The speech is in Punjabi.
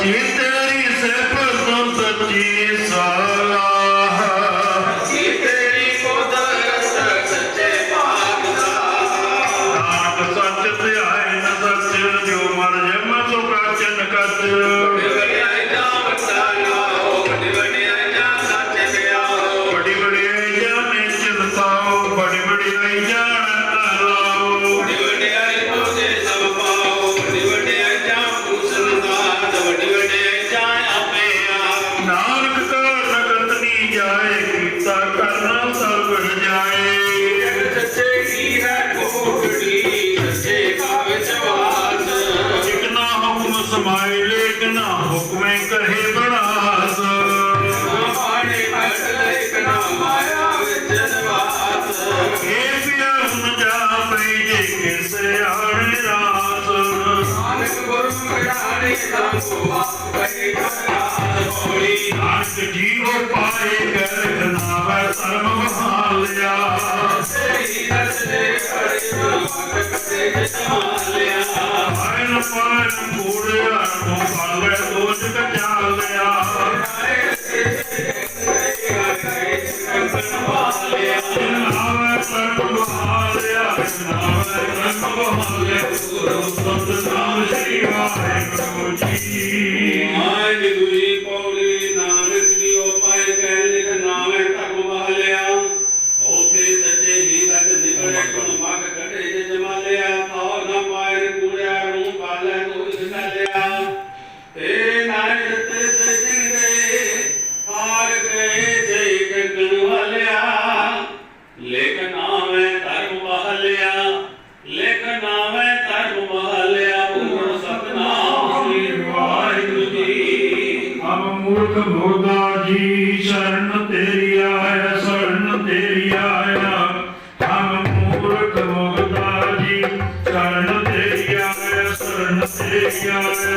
удивит ਕਮਾਏ ਲੇਕਨਾ ਹੁਕਮੇ ਕਹੇ ਬਨਾਸ ਕਮਾਏ ਹੱਥ ਲੇਕਨਾ ਮਾਇਆ ਵਿੱਚ ਨਿਵਾਸ। ਕੇ ਪਿਆ ਹੁਣ ਜਾ ਪਈ ਜੇ ਕਿਸੇ ਆਣੇ ਰਾਸ। ਨਾਨਕ ਗੁਰੂ ਮਿਲਾਣੇ ਤਾਂ ਸੁਆ ਪਈ ਕਰਾ ਹੋਲੀ ਨਾਨਕ ਜੀਵੋ ਪਾਏ ਕਰ ਨਾਵੇ ਸਰਮ ਮਹਾਲਿਆ। ਸਹੀ ਰਸਤੇ ਕਰੇ ਨਾਨਕ ਤੇ ਜਮਾਲਿਆ। ਹਰ ਪਾਣ ਕੋੜੇ ਮੂਰਖ ਮੋਦਾ ਜੀ ਸ਼ਰਨ ਤੇਰੀ ਆਇਆ ਸ਼ਰਨ ਤੇਰੀ ਆਇਆ Lord.